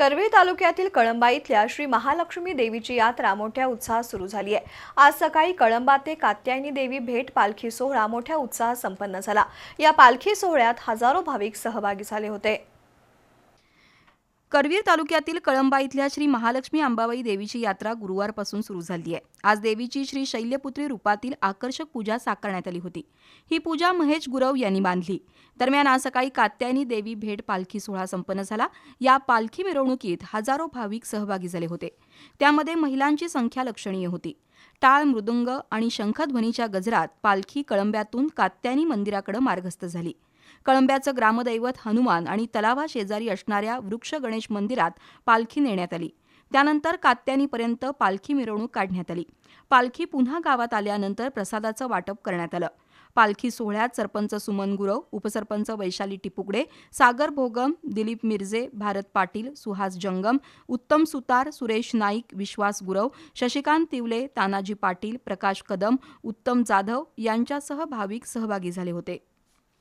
करवीर तालुक्यातील कळंबा इथल्या श्री महालक्ष्मी देवीची यात्रा मोठ्या उत्साहात सुरू झाली आहे. आज सकाळी कळंबा ते कात्यायनी देवी भेट पालखी सोहळा मोठ्या उत्साहात संपन्न झाला. या पालखी सोहळ्यात हजारो भाविक सहभागी झाले होते. करवीर तालुक्यातील कळंबा इथल्या श्री महालक्ष्मी अंबाबाई देवीची यात्रा गुरुवारपासून सुरू झाली आहे. आज देवीची श्री शैल्यपुत्री रूपातील आकर्षक पूजा साकारण्यात आली होती. ही पूजा महेश गुरव यांनी बांधली. दरम्यान आज सकाळी कात्यायनी देवी भेट पालखी सोहळा संपन्न झाला. या पालखी मिरवणुकीत हजारो भाविक सहभागी झाले होते. त्यामध्ये महिलांची संख्या लक्षणीय होती. टाळ मृदुंग आणि शंखध्वनीच्या गजरात पालखी कळंब्यातून कात्यायनी मंदिराकडे मार्गस्थ झाली. कळंब्याचं ग्रामदैवत हनुमान आणि तलावा शेजारी असणाऱ्या वृक्ष गणेश मंदिरात पालखी नेण्यात आली. त्यानंतर कात्यानीपर्यंत पालखी मिरवणूक काढण्यात आली. पालखी पुन्हा गावात आल्यानंतर प्रसादाचं वाटप करण्यात आलं. पालखी सोहळ्यात सरपंच सुमन गुरव उपसरपंच वैशाली टिपुकडे सागर भोगम दिलीप मिरजे भारत पाटील सुहास जंगम उत्तम सुतार सुरेश नाईक विश्वास गुरव शशिकांत तिवले तानाजी पाटील प्रकाश कदम उत्तम जाधव यांच्यासह भाविक सहभागी झाले होते.